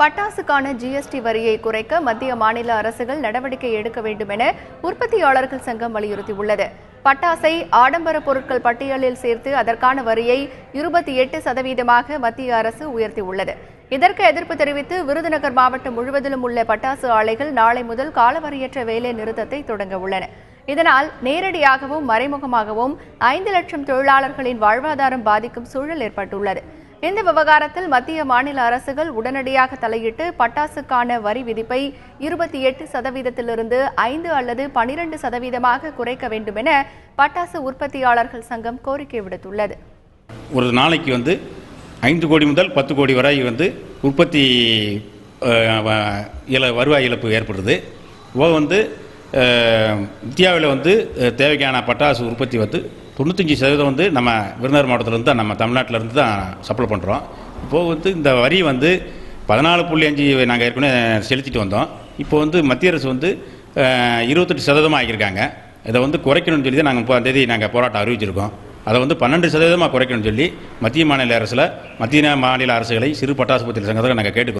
பட்டாசுக்கான GST வரியை குறைக்க மத்திய மாநில அரசுகள் நடவடிக்கை எடுக்க வேண்டும் என உற்பத்தியாளர்கள் சங்கம் வலியுறுத்தியுள்ளது. பட்டாசை ஆடம்பர பொருட்கள் பட்டியலில் சேர்த்து அதற்கான வரியை இருபத்தி எட்டு சதவீதமாக மத்திய அரசு உயர்த்தியுள்ளது. இதற்கு எதிர்ப்பு தெரிவித்து விருதுநகர் மாவட்டம் முழுவதிலும் உள்ள பட்டாசு ஆலைகள் நாளை முதல் காலவரையற்ற வேலை நிறுத்தத்தை தொடங்க உள்ளன. இதனால் நேரடியாகவும் மறைமுகமாகவும் ஐந்து லட்சம் தொழிலாளர்களின் வாழ்வாதாரம் பாதிக்கும் சூழல் ஏற்பட்டுள்ளது. இந்த விவகாரத்தில் மத்திய மாநில அரசுகள் உடனடியாக தலையிட்டு பட்டாசுக்கான வரி விதிப்பை இருபத்தி எட்டு சதவீதத்திலிருந்து ஐந்து அல்லது பனிரெண்டு சதவீதமாக குறைக்க வேண்டும் என பட்டாசு உற்பத்தியாளர்கள் சங்கம் கோரிக்கை விடுத்துள்ளது. ஒரு நாளைக்கு வந்து ஐந்து கோடி முதல் பத்து கோடி வரை வந்து உற்பத்தி வ- இல வருவாய் இழப்பு ஏற்படுது. வந்து இந்தியாவில் வந்து தேவைக்கான பட்டாசு உற்பத்தி வந்து தொண்ணூத்தஞ்சு சதவீதம் வந்து நம்ம விருதுநகர் மாவட்டத்திலேருந்து தான் நம்ம தமிழ்நாட்டிலேருந்து தான் சப்ளை பண்ணுறோம் இப்போது வந்து இந்த வரி வந்து பதினாலு புள்ளி அஞ்சு நாங்கள் ஏற்கனவே செலுத்திட்டு வந்தோம். இப்போ வந்து மத்திய அரசு வந்து இருபத்தெட்டு சதவீதமாக ஆகியிருக்காங்க இதை வந்து குறைக்கணும்னு சொல்லி தான் நாங்கள் முப்பதாம் தேதி நாங்கள் போராட்டம் அறிவிச்சிருக்கோம். அதை வந்து பன்னெண்டு சதவீதமாக குறைக்கணும்னு சொல்லி மத்திய மாநில அரசில் மத்திய மாநில அரசுகளை சிறு பட்டாசு உற்பத்தி சங்கத்தில் நாங்கள் கேட்டுக்கிறோம்